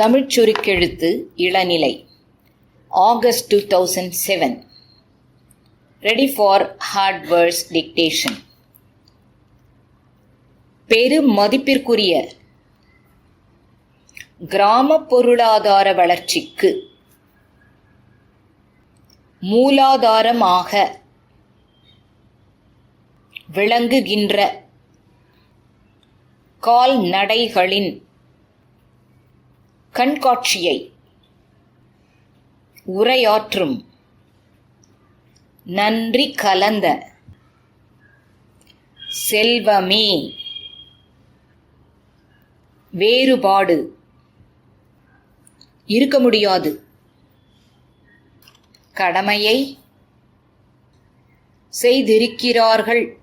தமிழ்ச் சுருக்கெழுத்து இளநிலை. August two thousand seven ready for hard words dictation பெரும் மதிப்பிற்குரிய கிராம பொருளாதார வளர்ச்சிக்கு மூலாதாரமாக விளங்குகின்ற கால்நடைகளின் கண்காட்சியை உரையாற்றும் நன்றி கலந்த செல்வமே. வேறுபாடு இருக்க முடியாது. கடமையை செய்திருக்கிறார்கள்.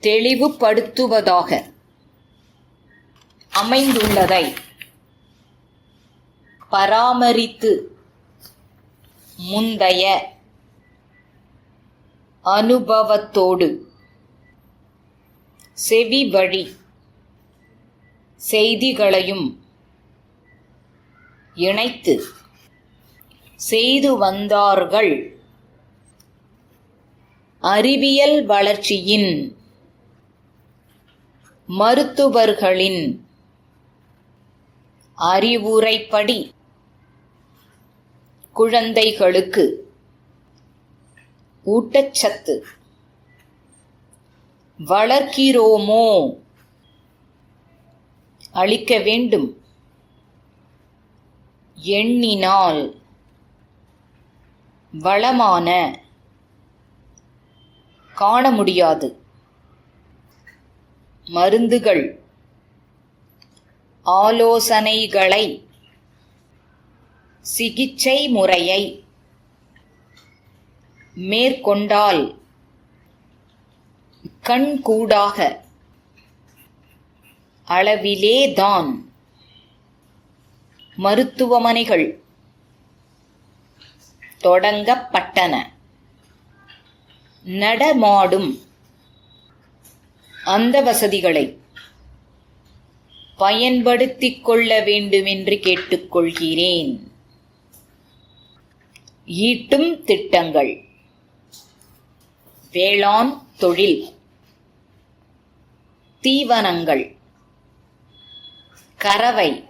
தெளிவுபடுத்துவதாக அமைந்துள்ளதை பராமரித்து முந்தைய அனுபவத்தோடு செவி வழி செய்திகளையும் இணைத்து செய்து வந்தார்கள். அறிவியல் வளர்ச்சியின் மருத்துவர்களின் அறிவுரைப்படி. குழந்தைகளுக்கு ஊட்டச்சத்து. வளர்க்கிறோமோ? அளிக்க வேண்டும். எண்ணினால் வளமான காண முடியாது. மருந்துகள். ஆலோசனைகளை. சிகிச்சை முறையை மேற்கொண்டால் கண்கூடாக அளவிலேதான் மருத்துவமனைகள் தொடங்கப்பட்டன. நடமாடும் அந்த வசதிகளை பயன்படுத்திக் கொள்ள வேண்டுமென்று கேட்டுக்கொள்கிறேன். ஈட்டும் திட்டங்கள். வேளாண் தொழில். தீவனங்கள். கறவை.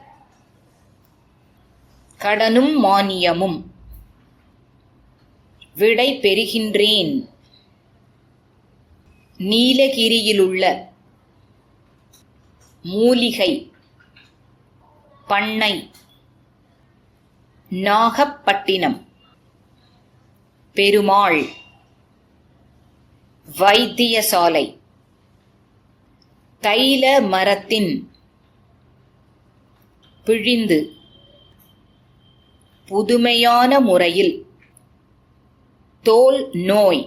கடனும் மானியமும். விடை பெறுகின்றேன். நீலகிரியிலுள்ள மூலிகை பண்ணை நாகப்பட்டினம் பெருமாள் வைத்தியசாலை தைல மரத்தின் பிழிந்து புதுமையான முறையில் தோல் நோய்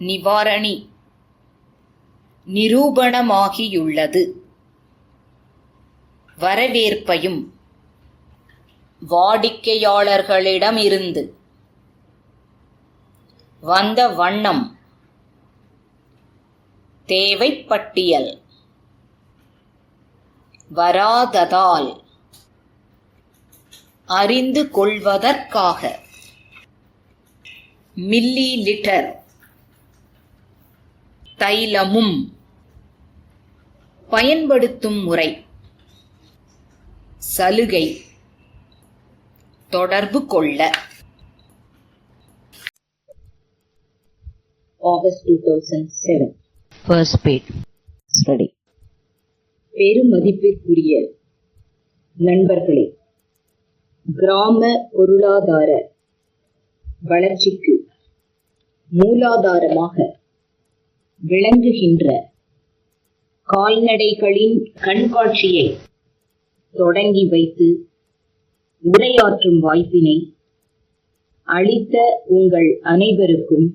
நிவாரணி நிரூபணமாகியுள்ளது. வரவேற்பையும் வாடிக்கையாளர்களிடமிருந்து வந்த வண்ணம் தேவைப்பட்டியல். வராததால் அறிந்து கொள்வதற்காக மில்லி லிட்டர் தைலமும் பயன்படுத்தும் முறை. சலுகை. தொடர்பு கொள்ள. August two thousand seven. First pad study பெருமதிப்பிற்குரிய நண்பர்களே கிராம பொருளாதார வளர்ச்சிக்கு மூலாதாரமாக விளங்குகின்ற கால்நடைகளின் கண்காட்சியை தொடங்கி வைத்து உரையாற்றும் வாய்ப்பினை அளித்த உங்கள் அனைவருக்கும்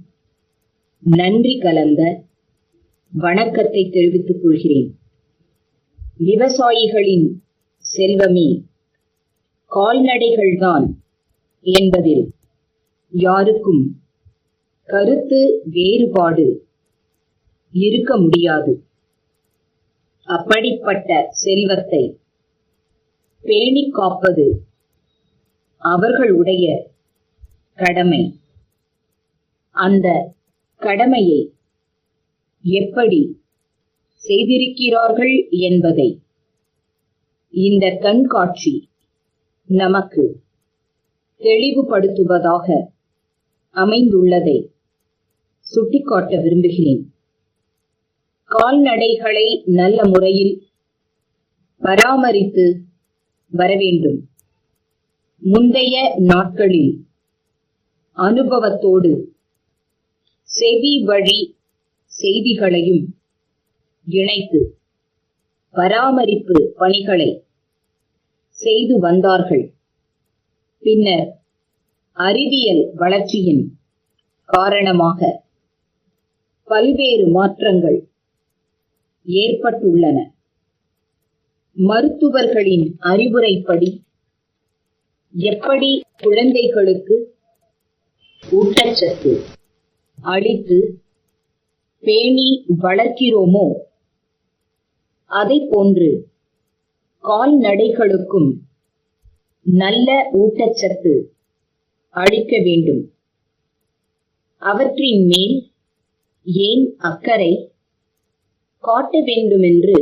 நன்றி கலந்த வணக்கத்தை தெரிவித்துக் கொள்கிறேன். விவசாயிகளின் செல்வமே கால்நடைகள்தான் என்பதில் யாருக்கும் கருத்து வேறுபாடு இருக்க முடியாது. அப்படிப்பட்ட செல்வத்தை பேணி காப்பது அவர்களுடைய கடமை. அந்த கடமையை எப்படி செய்திருக்கிறார்கள் என்பதை இந்த கண்காட்சி நமக்கு தெளிவுபடுத்துவதாக அமைந்துள்ளதை சுட்டிக்காட்ட விரும்புகிறேன். கால்நடைகளை நல்ல முறையில் பராமரித்து வரவேண்டும். முந்தைய நாட்களில் அனுபவத்தோடு செவி வழி செய்திகளையும் இணைத்து பராமரிப்பு பணிகளை செய்து வந்தார்கள். பின்னர் அறிவியல் வளர்ச்சியின் காரணமாக பல்வேறு மாற்றங்கள் ஏற்பட்டுள்ளன. மருத்துவர்களின் அறிவுரைப்படி எப்படி குழந்தைகளுக்கு ஊட்டச்சத்து அளித்து பேணி வளர்க்கிறோமோ அதை போன்று கால்நடைகளுக்கும் நல்ல ஊட்டச்சத்து அளிக்க வேண்டும். அவற்றின் மேல் ஏன் அக்கறை காட்ட வேண்டுமென்று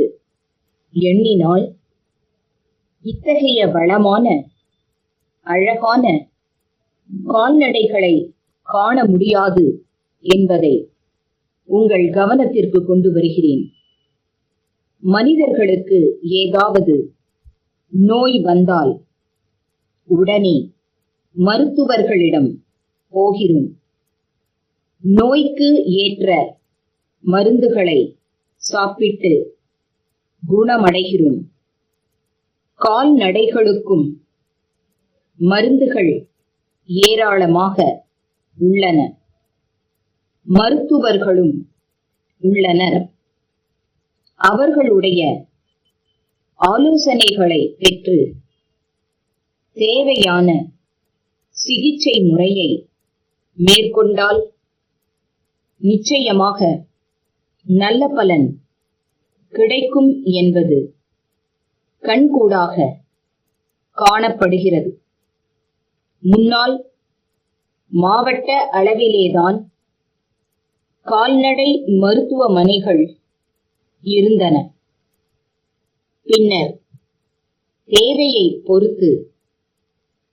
எண்ணினால் இத்தகைய வளமான அழகான கால்நடைகளை காண முடியாது என்பதை உங்கள் கவனத்திற்கு கொண்டு வருகிறேன். மனிதர்களுக்கு ஏதாவது நோய் வந்தால் உடனே மருத்துவர்களிடம் போகிறோம். நோய்க்கு ஏற்ற மருந்துகளை சாப்பிட்டு குணமடைகிறோம். கால்நடைகளுக்கும் மருந்துகள் ஏராளமாக உள்ளன. மருத்துவர்களும் உள்ளனர். அவர்களுடைய ஆலோசனைகளை பெற்று தேவையான சிகிச்சை முறையை மேற்கொண்டால் நிச்சயமாக நல்ல பலன் கிடைக்கும் என்பது கண்கூடாக காணப்படுகிறது. முன்னால் மாவட்ட அளவிலேதான் கால்நடை மருத்துவமனைகள் இருந்தன. பின்னர் தேவையை பொறுத்து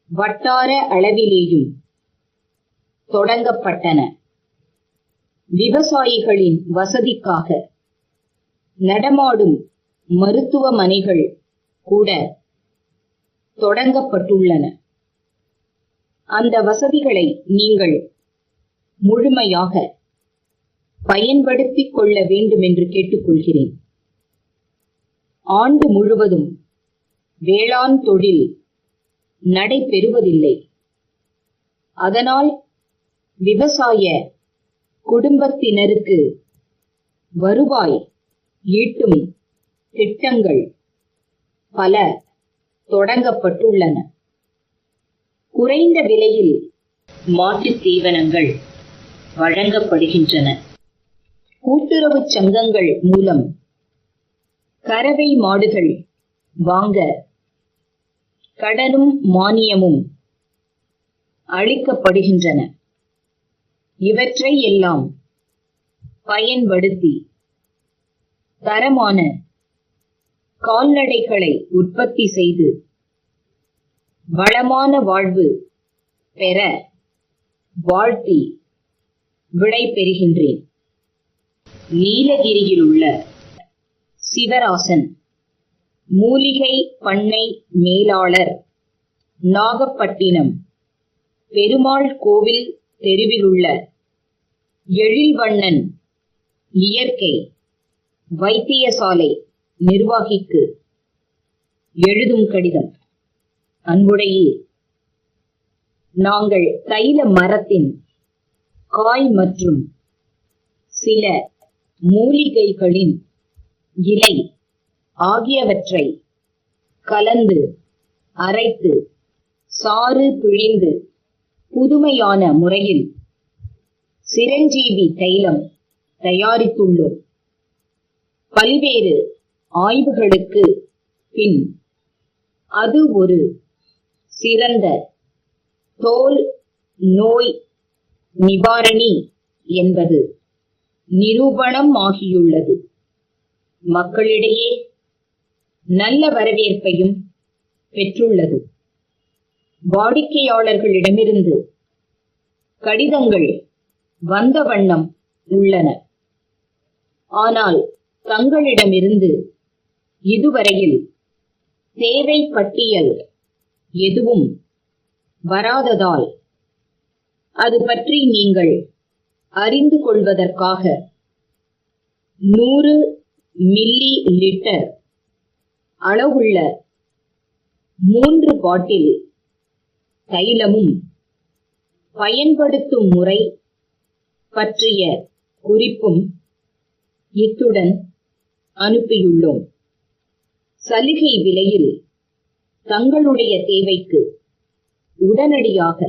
வட்டார அளவிலேயும் தொடங்கப்பட்டன. விவசாயிகளின் வசதிக்காக நடமாடும் மருத்துவமனைகள் கூட தொடங்கப்பட்டுள்ளன. அந்த வசதிகளை நீங்கள் முழுமையாக பயன்படுத்திக் கொள்ள வேண்டும் என்று கேட்டுக்கொள்கிறேன். ஆண்டு முழுவதும் வேளாண் தொழில் நடைபெறுவதில்லை. அதனால் விவசாய குடும்பத்தினருக்கு வருவாய் ஈட்டும் திட்டங்கள் பல தொடங்கப்பட்டுள்ளன. குறைந்த விலையில் மாட்டுத் தீவனங்கள் வழங்கப்படுகின்றன. கூட்டுறவுச் சங்கங்கள் மூலம் கறவை மாடுகள் வாங்க கடனும் மானியமும் அளிக்கப்படுகின்றன. இவற்றை எல்லாம் பயன்படுத்தி தரமான கால்நடைகளை உற்பத்தி செய்து வளமான வாழ்வு பெற வாழ்த்தி விடை பெறுகின்றேன் நீலகிரியில் உள்ள சிவராசன் மூலிகை பண்ணை மேலாளர் நாகப்பட்டினம் பெருமாள் கோவில் தெருவிலுள்ள எழில்வண்ணன் இயற்கை வைத்தியசாலை நிர்வாகிக்கு எழுதும் கடிதம். அன்புடையே நாங்கள் தைல மரத்தின் காய் மற்றும் சில மூலிகைகளின் இலை ஆகியவற்றை கலந்து அரைத்து சாறு பிழிந்து புதுமையான முறையில் சிரஞ்சீவி தைலம் தயாரித்துள்ளோம். பல்வேறு ஆய்வுகளுக்கு பின் அது ஒரு சிறந்த தோல் நோய் நிவாரணி என்பது நிரூபணம் ஆகியுள்ளது மக்களிடையே நல்ல வரவேற்பையும் பெற்றுள்ளது. வாடிக்கையாளர்களிடமிருந்து கடிதங்கள் வந்த வண்ணம் உள்ளன. ஆனால் தங்களிடமிருந்து இதுவரையில் தேவை பட்டியல் எதுவும் வராததால் அது பற்றி நீங்கள் அறிந்து கொள்வதற்காக நூறு மில்லி லிட்டர் அளவுள்ள மூன்று பாட்டில் தைலமும் பயன்படுத்தும் முறை பற்றிய குறிப்பும் இத்துடன் அனுப்பியுள்ளோம் சலுகை விலையில் தங்களுடைய தேவைக்கு உடனடியாக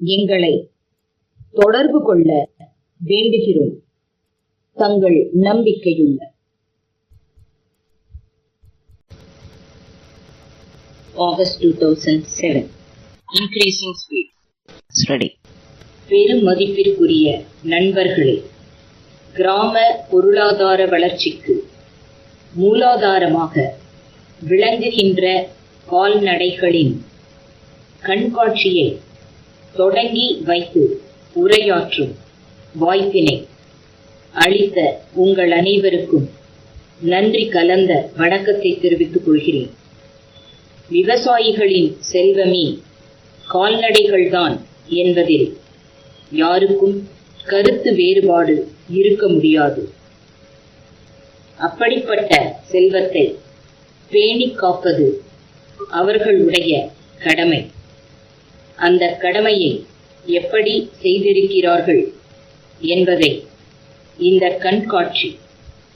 எங்களை தொடர்பு கொள்ள வேண்டுகிறோம் தங்கள் நம்பிக்கையுள்ள August 2007. Increasing speed. Ready. பெரும் மதிப்பிற்குரிய நண்பர்களே கிராம பொருளாதார வளர்ச்சிக்கு மூலாதாரமாக விளங்குகின்ற கால்நடைகளின் கண்காட்சியை தொடங்கி வைத்து உரையாற்றும் வாய்ப்பினை அளித்த உங்கள் அனைவருக்கும் நன்றி கலந்த வணக்கத்தை தெரிவித்துக் கொள்கிறேன். விவசாயிகளின் செல்வமே கால்நடைகள்தான் என்பதில் யாருக்கும் கருத்து வேறுபாடு இருக்க முடியாது. அப்படிப்பட்ட செல்வத்தை பேணி காப்பது அவர்களுடைய கடமை. அந்த கடமையை எப்படி செய்திருக்கிறார்கள் என்பதை இந்த கண்காட்சி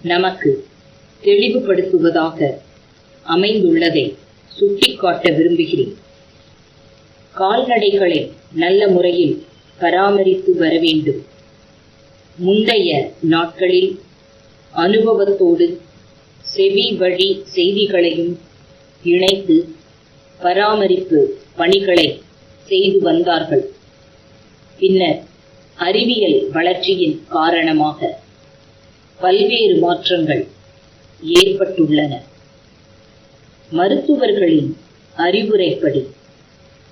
நமக்கு தெளிவுபடுத்துவதாக அமைந்துள்ளதை சுட்டிக்காட்ட விரும்புகிறேன். கால்நடைகளை நல்ல முறையில் பராமரித்து வர வேண்டும் முந்தைய நாட்களில் அனுபவத்தோடு செவி வழி செய்திகளையும் இணைத்து பராமரிப்பு பணிகளை செய்து வந்தார்கள். பின்னர் அறிவியல் வளர்ச்சியின் காரணமாக பல்வேறு மாற்றங்கள் ஏற்பட்டுள்ளன. மருத்துவர்களின் அறிவுரைப்படி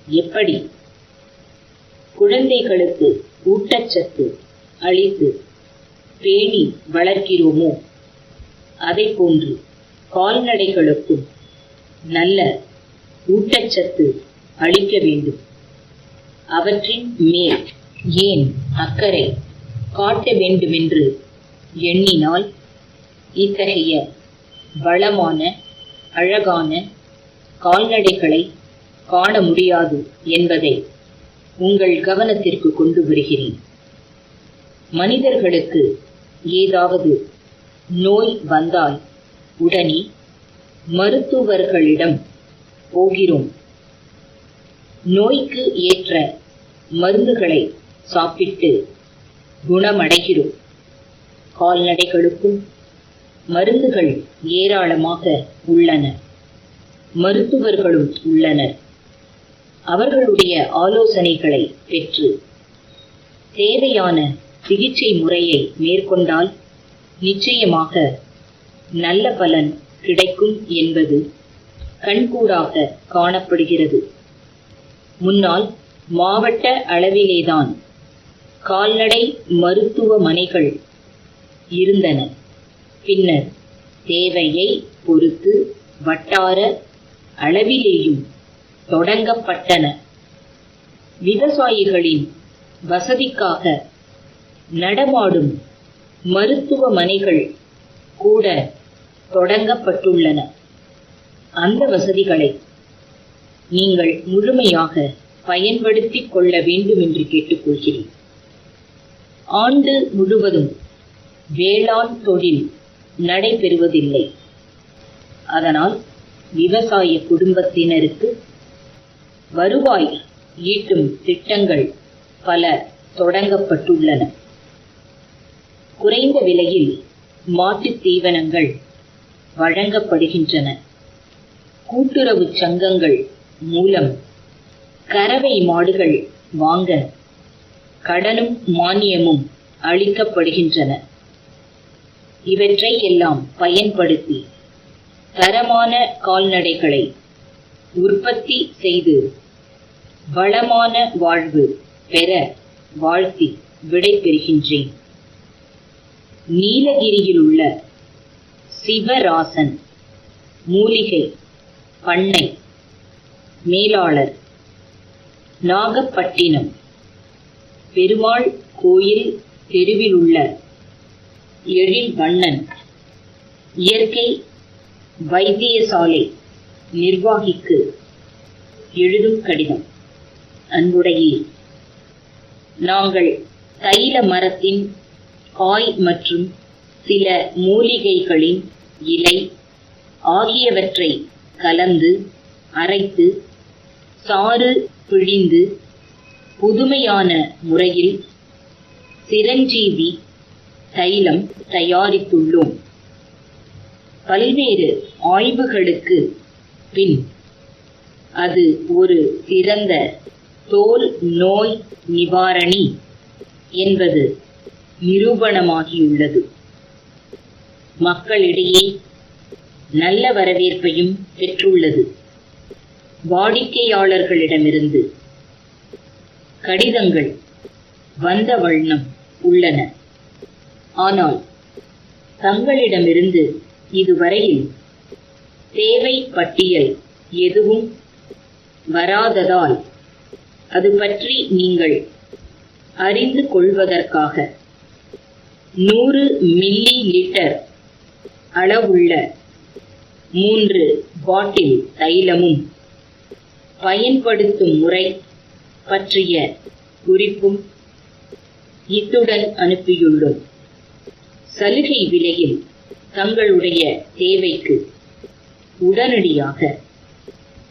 எப்படி குழந்தைகளுக்கு ஊட்டச்சத்து அளித்து பேணி வளர்க்கிறோமோ? அதை போன்று கால்நடைகளுக்கும் நல்ல ஊட்டச்சத்து அளிக்க வேண்டும். அவற்றின் மேல் ஏன் அக்கறை காட்ட வேண்டுமென்று எண்ணினால் இத்தகைய வளமான அழகான கால்நடைகளை காண முடியாது என்பதை உங்கள் கவனத்திற்கு கொண்டு வருகிறேன். மனிதர்களுக்கு ஏதாவது நோய் வந்தால் உடனே மருத்துவர்களிடம் போகிறோம். நோய்க்கு ஏற்ற மருந்துகளை சாப்பிட்டு குணமடைகிறோம். கால்நடைகளுக்கும் மருந்துகள் ஏராளமாக உள்ளன. மருத்துவர்களும் உள்ளனர். அவர்களுடைய ஆலோசனைகளை பெற்று தேவையான சிகிச்சை முறையை மேற்கொண்டால் நிச்சயமாக நல்ல பலன் கிடைக்கும் என்பது கண்கூடாக காணப்படுகிறது. முன்னால் மாவட்ட அளவிலேதான் கால்நடை மருத்துவமனைகள் இருந்தன. பின்னர் தேவையை பொறுத்து வட்டார அளவிலேயும் தொடங்கப்பட்டன. விவசாயிகளின் வசதிக்காக நடமாடும் மருத்துவமனைகள் கூட தொடங்கப்பட்டுள்ளன. அந்த வசதிகளை நீங்கள் முழுமையாக பயன்படுத்திக் கொள்ள வேண்டும் என்று கேட்டுக்கொள்கிறேன். ஆண்டு முழுவதும் வேளாண் தொழில் நடைபெறுவதில்லை. அதனால் விவசாய குடும்பத்தினருக்கு வருவாய் ஈட்டும் திட்டங்கள் பல தொடங்கப்பட்டுள்ளன. குறைந்த விலையில் மாட்டுத் தீவனங்கள் வழங்கப்படுகின்றன. கூட்டுறவுச் சங்கங்கள் மூலம் கறவை மாடுகள் வாங்க கடனும் மானியமும் அளிக்கப்படுகின்றன. இவற்றை எல்லாம் பயன்படுத்தி தரமான கால்நடைகளை உற்பத்தி செய்து வளமான வாழ்வு பெற வாழ்த்தி விடைபெறுகின்றேன் நீலகிரியில் உள்ள சிவராசன் மூலிகை பண்ணை மேலாளர் நாகப்பட்டினம் பெருமாள் கோயில் தெருவில் உள்ள எழில் வண்ணன் இயற்கை வைத்தியசாலை நிர்வாகிக்கு எழுதும் கடிதம். அன்புடையே நாங்கள் தைல மரத்தின் காய் மற்றும் சில மூலிகைகளின் இலை ஆகியவற்றை கலந்து அரைத்து சாறு பிழிந்து புதுமையான முறையில் சிரஞ்சீவி தைலம் தயாரித்துள்ளோம். பல்வேறு ஆய்வுகளுக்கு பின். அது ஒரு சிறந்த தோல் நோய் நிவாரணி என்பது நிரூபணமாகியுள்ளது. மக்களிடையே நல்ல வரவேற்பையும் பெற்றுள்ளது. வாடிக்கையாளர்களிடமிருந்து கடிதங்கள் வந்த வண்ணம் உள்ளன. ஆனால் தங்களிடமிருந்து இதுவரையில் தேவை பட்டியல் எதுவும் வராததால் அது பற்றி நீங்கள் அறிந்து கொள்வதற்காக நூறு மில்லி லிட்டர் அளவுள்ள மூன்று பாட்டில் தைலமும் பயன்படுத்தும் முறை பற்றிய குறிப்பும் இத்துடன் அனுப்பியுள்ளோம். சலுகை விலையில் தங்களுடைய தேவைக்கு உடனடியாக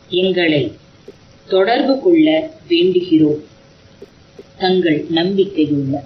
எங்களை தொடர்பு கொள்ள வேண்டுகிறோம். தங்கள் நம்பிக்கையுள்ள